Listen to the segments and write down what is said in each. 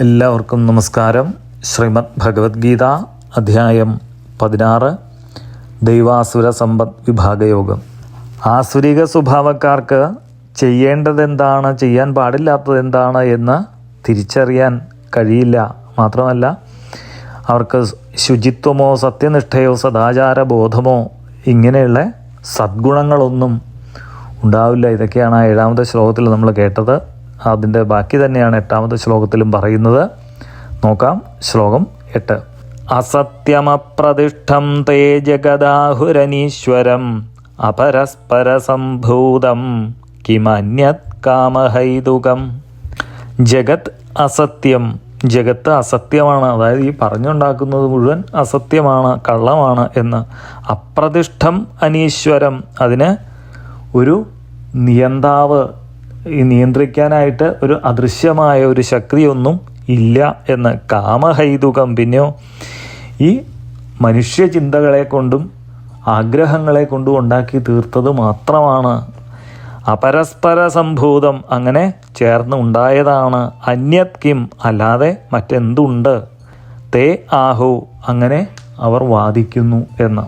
എല്ലാവർക്കും നമസ്കാരം. ശ്രീമദ് ഭഗവത്ഗീത അധ്യായം പതിനാറ് ദൈവാസുര സമ്പദ് വിഭാഗയോഗം. ആസുരിക സ്വഭാവക്കാർക്ക് ചെയ്യേണ്ടതെന്താണ് ചെയ്യാൻ പാടില്ലാത്തത് എന്താണ് എന്ന് തിരിച്ചറിയാൻ കഴിയില്ല മാത്രമല്ല അവർക്ക് ശുചിത്വമോ സത്യനിഷ്ഠയോ സദാചാര ബോധമോ ഇങ്ങനെയുള്ള സദ്ഗുണങ്ങളൊന്നും ഉണ്ടാവില്ല. ഇതൊക്കെയാണ് ഏഴാമത്തെ ശ്ലോകത്തിൽ നമ്മൾ കേട്ടത്. അതിന്റെ ബാക്കി തന്നെയാണ് എട്ടാമത്തെ ശ്ലോകത്തിലും പറയുന്നത്. നോക്കാം ശ്ലോകം എട്ട്. അസത്യമപ്രതിഷ്ഠം തേ ജഗദാഹുരനീശ്വരം അപരസ്പരസംഭൂതം കിമന്യത് കാമഹൈതുകം. ജഗത് അസത്യം ജഗത്ത് അസത്യമാണ് അതായത് ഈ പറഞ്ഞുണ്ടാക്കുന്നത് മുഴുവൻ അസത്യമാണ് കള്ളമാണ് എന്ന്. അപ്രതിഷ്ഠം അനീശ്വരം അതിന് ഒരു നിയന്താവ് നിയന്ത്രിക്കാനായിട്ട് ഒരു അദൃശ്യമായ ഒരു ശക്തിയൊന്നും ഇല്ല എന്ന് കാമഹൈതുകം പിന്നെയോ ഈ മനുഷ്യ ചിന്തകളെ കൊണ്ടും ആഗ്രഹങ്ങളെ കൊണ്ടും ഉണ്ടാക്കി തീർത്തത് മാത്രമാണ്. അപരസ്പര സംഭൂതം അങ്ങനെ ചേർന്ന് ഉണ്ടായതാണ്. അന്യത് കിം അല്ലാതെ മറ്റെന്തുണ്ട്? തേ ആഹു അങ്ങനെ അവർ വാദിക്കുന്നു എന്ന്.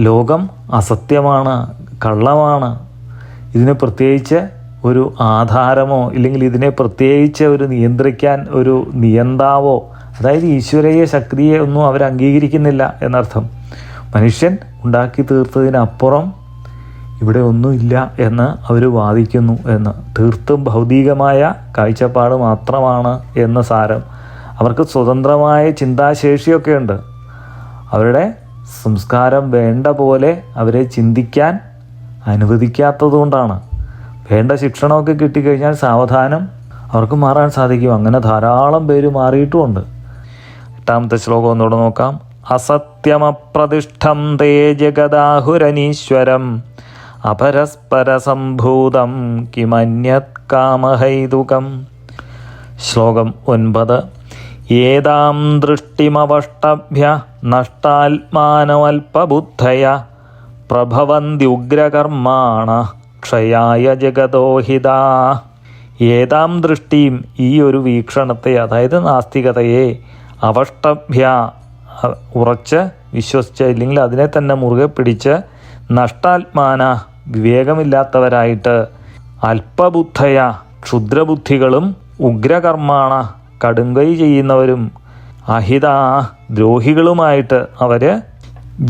ലോകം അസത്യമാണ് കള്ളമാണ്. ഇതിന് പ്രത്യേകിച്ച് ഒരു ആധാരമോ ഇല്ലെങ്കിൽ ഇതിനെ പ്രത്യേകിച്ച് ഒരു നിയന്ത്രിക്കാൻ ഒരു നിയന്താവോ അതായത് ഈശ്വരീയ ശക്തിയെ ഒന്നും അവർ അംഗീകരിക്കുന്നില്ല എന്നർത്ഥം. മനുഷ്യൻ ഉണ്ടാക്കി തീർത്തതിനപ്പുറം ഇവിടെ ഒന്നുമില്ല എന്ന് അവർ വാദിക്കുന്നു എന്ന്. തീർത്തും ഭൗതികമായ കാഴ്ചപ്പാട് മാത്രമാണ് എന്ന സാരം. അവർക്ക് സ്വതന്ത്രമായ ചിന്താശേഷിയൊക്കെ ഉണ്ട്. അവരുടെ സംസ്കാരം വേണ്ട പോലെ അവരെ ചിന്തിക്കാൻ അനുവദിക്കാത്തതുകൊണ്ടാണ്. വേണ്ട ശിക്ഷണമൊക്കെ കിട്ടിക്കഴിഞ്ഞാൽ സാവധാനം അവർക്ക് മാറാൻ സാധിക്കും. അങ്ങനെ ധാരാളം പേര് മാറിയിട്ടുമുണ്ട്. എട്ടാമത്തെ ശ്ലോകം ഒന്നുകൂടെ നോക്കാം. അസത്യമപ്രതിഷ്ഠം തേ ജഗദാഹുരനീശ്വരം അപരസ്പരസംഭൂതം കിമന്യത് കാമഹൈതുകം. ശ്ലോകം ഒൻപത്. ഏതാം ദൃഷ്ടിമവഷ്ടഭ്യ നഷ്ടാത്മാനമൽപബുദ്ധയ പ്രഭവന്ത്യുഗ്രകർമാണ ക്ഷയായ ജഗതോഹിത ഏതാം ദൃഷ്ടിയും ഈ ഒരു വീക്ഷണത്തെ അതായത് നാസ്തികതയെ അവഷ്ടഭ്യ ഉറച്ച് വിശ്വസിച്ച് ഇല്ലെങ്കിൽ അതിനെ തന്നെ മുറുകെ പിടിച്ച് നഷ്ടാത്മാന വിവേകമില്ലാത്തവരായിട്ട് അല്പബുദ്ധയ ക്ഷുദ്രബുദ്ധികളും ഉഗ്രകർമാണ കടുങ്കൈ ചെയ്യുന്നവരും അഹിത ദ്രോഹികളുമായിട്ട് അവർ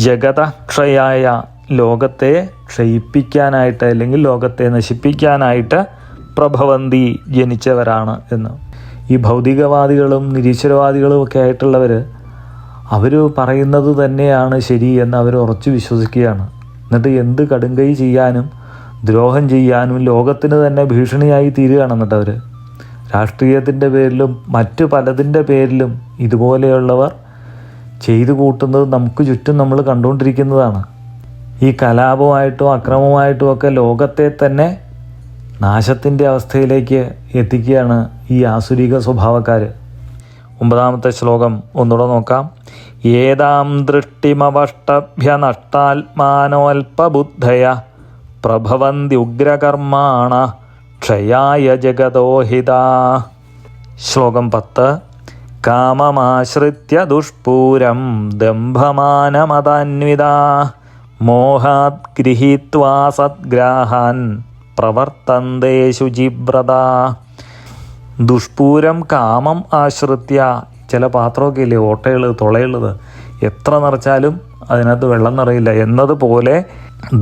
ജഗതക്ഷയായ ലോകത്തെ ക്ഷയിപ്പിക്കാനായിട്ട് അല്ലെങ്കിൽ ലോകത്തെ നശിപ്പിക്കാനായിട്ട് പ്രഭവന്തി ജനിച്ചവരാണ് എന്ന്. ഈ ഭൗതികവാദികളും നിരീശ്വരവാദികളും ഒക്കെ ആയിട്ടുള്ളവർ അവർ പറയുന്നത് തന്നെയാണ് ശരി എന്ന് അവർ ഉറച്ചു വിശ്വസിക്കുകയാണ്. എന്നിട്ട് എന്ത് കടുങ്കൈ ചെയ്യാനും ദ്രോഹം ചെയ്യാനും ലോകത്തിന് തന്നെ ഭീഷണിയായി തീരുകയാണ് എന്നിട്ട് അവർ രാഷ്ട്രീയത്തിന്റെ പേരിലും മറ്റു പലതിന്റെ പേരിലും ഇതുപോലെയുള്ളവർ ചെയ്തു കൂട്ടുന്നത് നമുക്ക് ചുറ്റും നമ്മൾ കണ്ടുകൊണ്ടിരിക്കുന്നതാണ്. ഈ കലാപമായിട്ടും അക്രമമായിട്ടും ഒക്കെ ലോകത്തെ തന്നെ നാശത്തിന്റെ അവസ്ഥയിലേക്ക് എത്തിക്കുകയാണ് ഈ ആസുരിക സ്വഭാവക്കാർ ഒമ്പതാമത്തെ ശ്ലോകം ഒന്നുകൂടെ നോക്കാം. ഏതാം ദൃഷ്ടിമവഷ്ടഭ്യ നഷ്ടാത്മാനോൽപബുദ്ധയ പ്രഭവന്തി ഉഗ്രകർമാണ ക്ഷയായ ജഗതോഹിത ശ്ലോകം പത്ത്. കാമമാശ്രിത്യ ദുഷ്പൂരം ദംഭമാനമതാന്വിത മോഹാത് ഗൃഹീത്വാ സദ്ഗ്രാഹാൻ പ്രവർത്തന്തേ ശുചിവ്രത ദുഷ്പൂരം കാമം ആശ്രിത്യ. ചില പാത്രമൊക്കെ ഇല്ലേ ഓട്ടയുള്ളത് തുളയുള്ളത് എത്ര നിറച്ചാലും അതിനകത്ത് വെള്ളം നിറയില്ല. എന്നതുപോലെ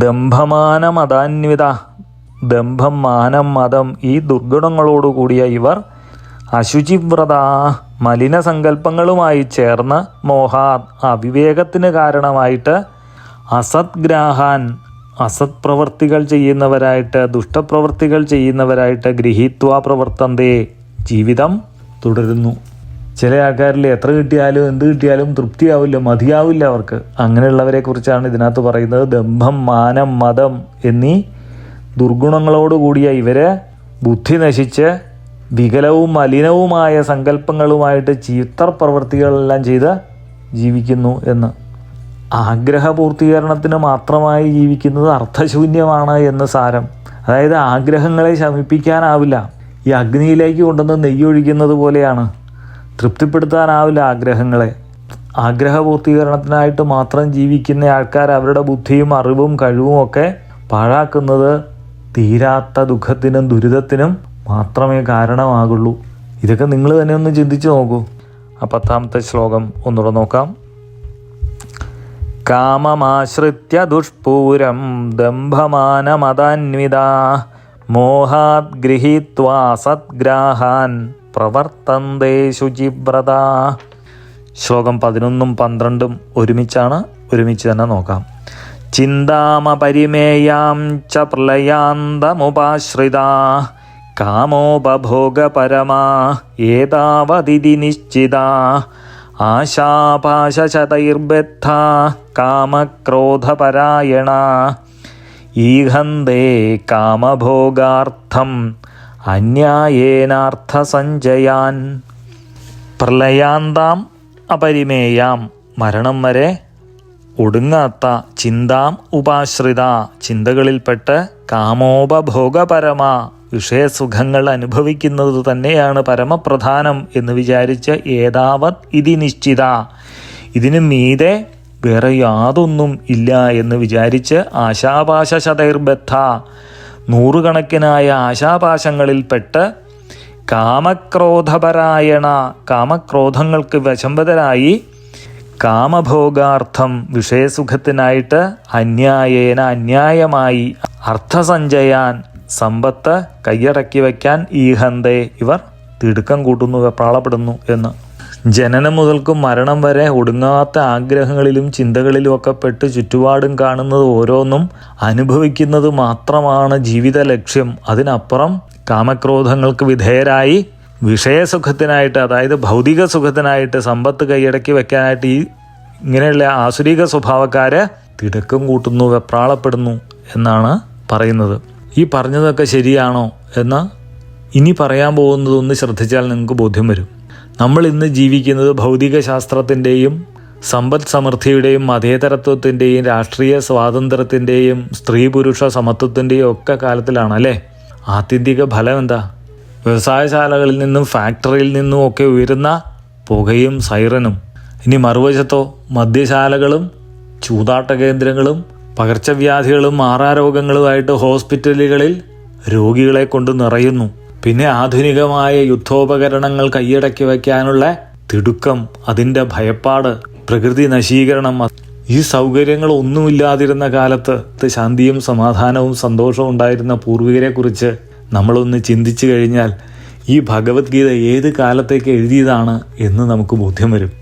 ദംഭമാന മതാന്വിത ദംഭം മാനം മതം ഈ ദുർഗുണങ്ങളോടുകൂടിയ ഇവർ അശുചിവ്രത മലിനസങ്കല്പങ്ങളുമായി ചേർന്ന് മോഹാ അവിവേകത്തിന് കാരണമായിട്ട് അസദ്ഗ്രാഹാൻ അസത് പ്രവർത്തികൾ ചെയ്യുന്നവരായിട്ട് ദുഷ്ടപ്രവർത്തികൾ ചെയ്യുന്നവരായിട്ട് ഗൃഹീത്വ പ്രവർത്തന്തേ ജീവിതം തുടരുന്നു. ചില ആൾക്കാരിൽ എത്ര കിട്ടിയാലും എന്ത് കിട്ടിയാലും തൃപ്തിയാവില്ല മതിയാവില്ല അവർക്ക്. അങ്ങനെയുള്ളവരെ കുറിച്ചാണ് ഇതിനകത്ത് പറയുന്നത്. ദമ്പം മാനം മതം എന്നീ ദുർഗുണങ്ങളോടുകൂടിയ ഇവരെ ബുദ്ധി നശിച്ച് വികലവും മലിനവുമായ സങ്കല്പങ്ങളുമായിട്ട് ചീത്ത പ്രവൃത്തികളെല്ലാം ചെയ്ത് ജീവിക്കുന്നു എന്ന്. ആഗ്രഹപൂർത്തീകരണത്തിന് മാത്രമായി ജീവിക്കുന്നത് അർത്ഥശൂന്യമാണ് എന്ന് സാരം. അതായത് ആഗ്രഹങ്ങളെ ശമിപ്പിക്കാനാവില്ല. ഈ അഗ്നിയിലേക്ക് കൊണ്ടുവന്ന് നെയ്യൊഴിക്കുന്നത് പോലെയാണ്. തൃപ്തിപ്പെടുത്താനാവില്ല ആഗ്രഹങ്ങളെ. ആഗ്രഹപൂർത്തീകരണത്തിനായിട്ട് മാത്രം ജീവിക്കുന്ന ആൾക്കാർ അവരുടെ ബുദ്ധിയും അറിവും കഴിവും ഒക്കെ പാഴാക്കുന്നത് തീരാത്ത ദുഃഖത്തിനും ദുരിതത്തിനും മാത്രമേ കാരണമാകുള്ളൂ. ഇതൊക്കെ നിങ്ങൾ തന്നെ ഒന്ന് ചിന്തിച്ചു നോക്കൂ. ആ പത്താമത്തെ ശ്ലോകം ഒന്നുകൂടെ നോക്കാം. കാമമാശ്രിത്യ ദുഷ്പൂരം ദംഭമാനമതാന്വിത മോഹാത് ഗൃഹീത്വാ സദ്ഗ്രാഹാൻ പ്രവർത്തന്തേ ശുചിവ്രത. ശ്ലോകം പതിനൊന്നും പന്ത്രണ്ടും ഒരുമിച്ചാണ് ഒരുമിച്ച് തന്നെ നോക്കാം. ചിന്താമപരിമേയാം ച പ്രളയാന്തമുപാശ്രിത. കാമോപഭോഗപരമാ ഏതാവതിഥി നിശ്ചിത. ആശാപാശതൈർബദ്ധ കാമക്രോധപരായണ. ഈഹന്തേ കാമഭോഗാർത്ഥം അന്യായേനാർത്ഥസഞ്ചയാൻ. പ്രളയാന്താം അപരിമേയാം മരണം വരെ ഒടുങ്ങാത്ത ചിന്താം ഉപാശ്രിത ചിന്തകളിൽപ്പെട്ട് കാമോപഭോഗപരമ. വിഷയസുഖങ്ങൾ അനുഭവിക്കുന്നത് തന്നെയാണ് പരമപ്രധാനം എന്ന് വിചാരിച്ച് ഏതാവത് ഇതി നിശ്ചിത. ഇതിനു മീതെ വേറെ യാതൊന്നും ഇല്ല എന്ന് വിചാരിച്ച് ആശാപാശ ശതൈർബദ്ധ നൂറുകണക്കിനായ ആശാപാശങ്ങളിൽപ്പെട്ട് കാമക്രോധപരായണ കാമക്രോധങ്ങൾക്ക് വശംബതരായി കാമഭോഗാർത്ഥം വിഷയസുഖത്തിനായിട്ട് അന്യായേന അന്യായമായി അർത്ഥസഞ്ചയാൻ സമ്പത്ത് കൈയടക്കി വയ്ക്കാൻ ഈ ഈഹന്തേ ഇവർ തിടുക്കം കൂട്ടുന്നു വെപ്രാളപ്പെടുന്നു എന്ന്. ജനനം മുതൽക്കും മരണം വരെ ഒടുങ്ങാത്ത ആഗ്രഹങ്ങളിലും ചിന്തകളിലും ഒക്കെ പെട്ട് ചുറ്റുപാടും കാണുന്നത് ഓരോന്നും അനുഭവിക്കുന്നത് മാത്രമാണ് ജീവിത ലക്ഷ്യം. അതിനപ്പുറം കാമക്രോധങ്ങൾക്ക് വിധേയരായി വിഷയസുഖത്തിനായിട്ട് അതായത് ഭൗതിക സുഖത്തിനായിട്ട് സമ്പത്ത് കൈയടക്കി വെക്കാനായിട്ട് ഈ ഇങ്ങനെയുള്ള ആസുരിക സ്വഭാവക്കാര് തിടുക്കം കൂട്ടുന്നു വെപ്രാളപ്പെടുന്നു എന്നാണ് പറയുന്നത്. ഈ പറഞ്ഞതൊക്കെ ശരിയാണോ എന്ന് ഇനി പറയാൻ പോകുന്നതൊന്ന് ശ്രദ്ധിച്ചാൽ നിങ്ങൾക്ക് ബോധ്യം വരും. നമ്മൾ ഇന്ന് ജീവിക്കുന്നത് ഭൗതിക ശാസ്ത്രത്തിന്റെയും സമ്പദ് സമൃദ്ധിയുടെയും മതേതരത്വത്തിന്റെയും രാഷ്ട്രീയ സ്വാതന്ത്ര്യത്തിന്റെയും സ്ത്രീ പുരുഷ സമത്വത്തിന്റെയും ഒക്കെ കാലത്തിലാണ് അല്ലേ? ആത്യന്തിക ഫലം എന്താ? വ്യവസായശാലകളിൽ നിന്നും ഫാക്ടറിയിൽ നിന്നും ഒക്കെ ഉയരുന്ന പുകയും സൈറനും. ഇനി മറുവശത്തോ മദ്യശാലകളും ചൂതാട്ട കേന്ദ്രങ്ങളും പകർച്ചവ്യാധികളും മാറാരോഗങ്ങളുമായിട്ട് ഹോസ്പിറ്റലുകളിൽ രോഗികളെ കൊണ്ട് നിറയുന്നു. പിന്നെ ആധുനികമായ യുദ്ധോപകരണങ്ങൾ കൈയടക്കി വയ്ക്കാനുള്ള തിടുക്കം അതിന്റെ ഭയപ്പാട് പ്രകൃതി നശീകരണം ഈ സൗകര്യങ്ങൾ ഒന്നുമില്ലാതിരുന്ന കാലത്ത് ശാന്തിയും സമാധാനവും സന്തോഷവും ഉണ്ടായിരുന്ന പൂർവികരെക്കുറിച്ച് നമ്മളൊന്ന് ചിന്തിച്ചു കഴിഞ്ഞാൽ ഈ ഭഗവത്ഗീത ഏത് കാലത്തേക്ക് എഴുതിയതാണ് എന്ന് നമുക്ക് ബോധ്യം വരും.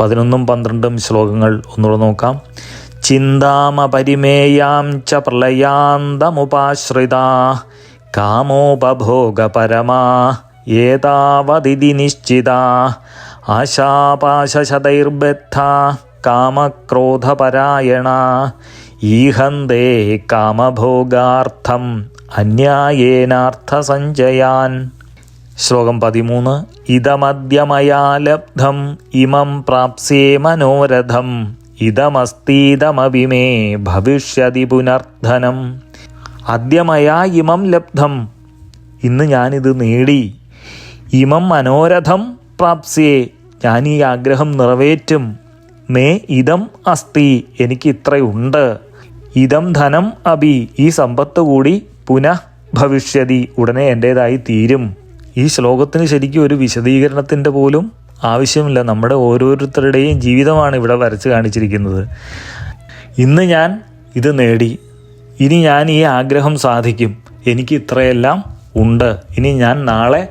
പതിനൊന്നും പന്ത്രണ്ടും ശ്ലോകങ്ങൾ ഒന്നുകൂടെ നോക്കാം. ചിന്താമപരിമേയാം ച പ്രളയാന്തമുപാശ്രിതാ. കാമോപഭോഗപരമാ ഏതാവതിഥി നിശ്ചിത. ആശാപാശതൈർബദ്ധ കാമക്രോധപരായണ. ഈഹന്തേ കാമഭോഗാർത്ഥം അന്യായേനാർത്ഥസഞ്ചയാൻ. ശ്ലോകം പതിമൂന്ന്. ഇതമദ്യമയാ ലബ്ധം ഇമം പ്രാപ്സ്യേ മനോരഥം. ഇതമസ്തീതമവിമേ ഭവിഷ്യതി പുനർധനം അദ്യമയാ ഇമം ലബ്ധം. ഇന്ന് ഞാനിത് നേടി. ഇമം മനോരഥം പ്രാപ്സ്യേ. ഞാൻ ഈ ആഗ്രഹം നിറവേറ്റും. മേ ഇതം അസ്തി. എനിക്ക് ഇത്രയുണ്ട്. ഇതം ധനം അബി ഈ സമ്പത്ത് കൂടി പുനഃ ഭവിഷ്യതി. ഉടനെ എന്റേതായി തീരും. ഈ ശ്ലോകത്തിന് ശരിക്കും ഒരു വിശദീകരണത്തിന്റെ പോലും ആവശ്യമില്ല. നമ്മുടെ ഓരോരുത്തരുടെയും ജീവിതമാണ് ഇവിടെ വരച്ച് കാണിച്ചിരിക്കുന്നത്. ഇന്ന് ഞാൻ ഇത് നേടി. ഇനി ഞാൻ ഈ ആഗ്രഹം സാധിക്കും. എനിക്ക് ഇത്രയെല്ലാം ഉണ്ട്. ഇനി ഞാൻ നാളെ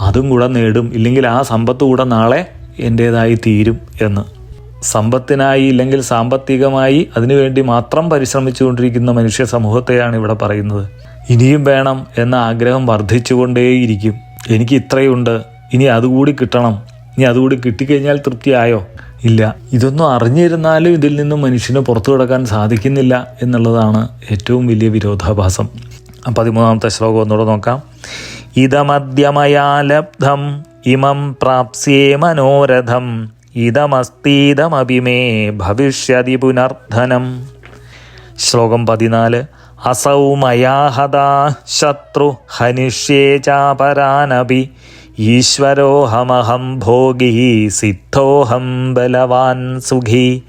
അതും കൂടെ നേടും. ഇല്ലെങ്കിൽ ആ സമ്പത്ത് കൂടെ നാളെ എന്റേതായി തീരും എന്ന്. സമ്പത്തിനായി ഇല്ലെങ്കിൽ സാമ്പത്തികമായി അതിനുവേണ്ടി മാത്രം പരിശ്രമിച്ചു കൊണ്ടിരിക്കുന്ന മനുഷ്യ സമൂഹത്തെയാണ് ഇവിടെ പറയുന്നത്. ഇനിയും വേണം എന്ന ആഗ്രഹം വർദ്ധിച്ചുകൊണ്ടേയിരിക്കും. എനിക്ക് ഇത്രയുണ്ട്. ഇനി അതുകൂടി കിട്ടണം. ഇനി അതുകൂടി കിട്ടിക്കഴിഞ്ഞാൽ തൃപ്തിയായോ? ഇല്ല. ഇതൊന്നും അറിഞ്ഞിരുന്നാലും ഇതിൽ നിന്നും മനുഷ്യന് പുറത്തു കിടക്കാൻ സാധിക്കുന്നില്ല എന്നുള്ളതാണ് ഏറ്റവും വലിയ വിരോധാഭാസം. പതിമൂന്നാമത്തെ ശ്ലോകം ഒന്നുകൂടെ നോക്കാം. ഇതമദ്യമയാ ലബ്ധം ഇമം പ്രാപ്സ്യേ മനോരഥം. ഇതമസ്തീതമഭിമേ ഭവിഷ്യതി പുനർധനം. ശ്ലോകം പതിനാല്. അസൗ മയാഹതാ ശത്രു ഹനിഷ്യേ ചാപരാനപി ഈശ്വരോഹമഹം ഭോഗി സിദ്ധോഹം ബലവാൻ സുഖി.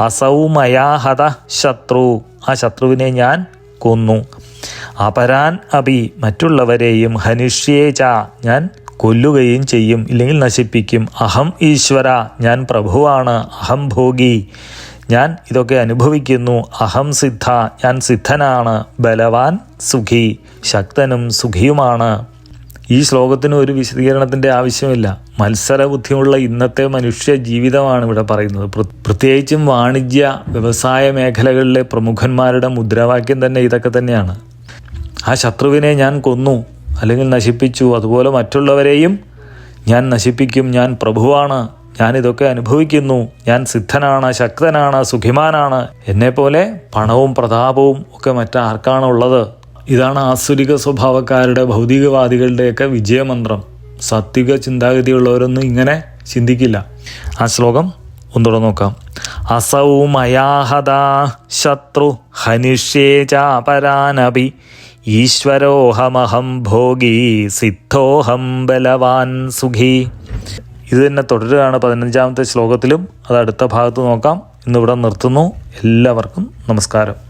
അസൗമയാഹത മയാ ശത്രു. ആ ശത്രുവിനെ ഞാൻ കൊന്നു. അപരാൻ അഭി മറ്റുള്ളവരെയും ഹനിഷ്യേ ച ഞാൻ കൊല്ലുകയും ചെയ്യും. ഇല്ലെങ്കിൽ നശിപ്പിക്കും. അഹം ഈശ്വര ഞാൻ പ്രഭുവാണ്. അഹം ഭോഗി. ഞാൻ ഇതൊക്കെ അനുഭവിക്കുന്നു. അഹം സിദ്ധ ഞാൻ സിദ്ധനാണ്. ബലവാൻ സുഖി. ശക്തനും സുഖിയുമാണ്. ഈ ശ്ലോകത്തിന് ഒരു വിശദീകരണത്തിന്റെ ആവശ്യമില്ല. മത്സര ബുദ്ധിയുള്ള ഇന്നത്തെ മനുഷ്യ ജീവിതമാണ് ഇവിടെ പറയുന്നത്. പ്ര- പ്രത്യേകിച്ചും വാണിജ്യ വ്യവസായ മേഖലകളിലെ പ്രമുഖന്മാരുടെ മുദ്രാവാക്യം തന്നെ ഇതൊക്കെ തന്നെയാണ്. ആ ശത്രുവിനെ ഞാൻ കൊന്നു അല്ലെങ്കിൽ നശിപ്പിച്ചു അതുപോലെ മറ്റുള്ളവരെയും ഞാൻ നശിപ്പിക്കും ഞാൻ പ്രഭുവാണ് ഞാൻ ഇതൊക്കെ അനുഭവിക്കുന്നു ഞാൻ സിദ്ധനാണ് ശക്തനാണ് സുഖിമാനാണ്. എന്നെപ്പോലെ പണവും പ്രതാപവും ഒക്കെ മറ്റാർക്കാണ് ഉള്ളത്? ഇതാണ് ആസുരിക സ്വഭാവക്കാരുടെ ഭൗതികവാദികളുടെയൊക്കെ വിജയമന്ത്രം. സാത്വിക ചിന്താഗതിയുള്ളവരൊന്നും ഇങ്ങനെ ചിന്തിക്കില്ല. ആ ശ്ലോകം ഒന്നുകൂടെ നോക്കാം. അസൗ മയാഹതാ ശത്രു ഹനിഷ്യേ ചാപരാനപി ഈശ്വരോഹമഹം ഭോഗി സിദ്ധോഹം ബലവാൻ സുഖി. ഇത് തന്നെ തുടരുകയാണ് പതിനഞ്ചാമത്തെ ശ്ലോകത്തിലും. അത് അടുത്ത ഭാഗത്ത് നോക്കാം. ഇന്നിവിടെ നിർത്തുന്നു. എല്ലാവർക്കും നമസ്കാരം.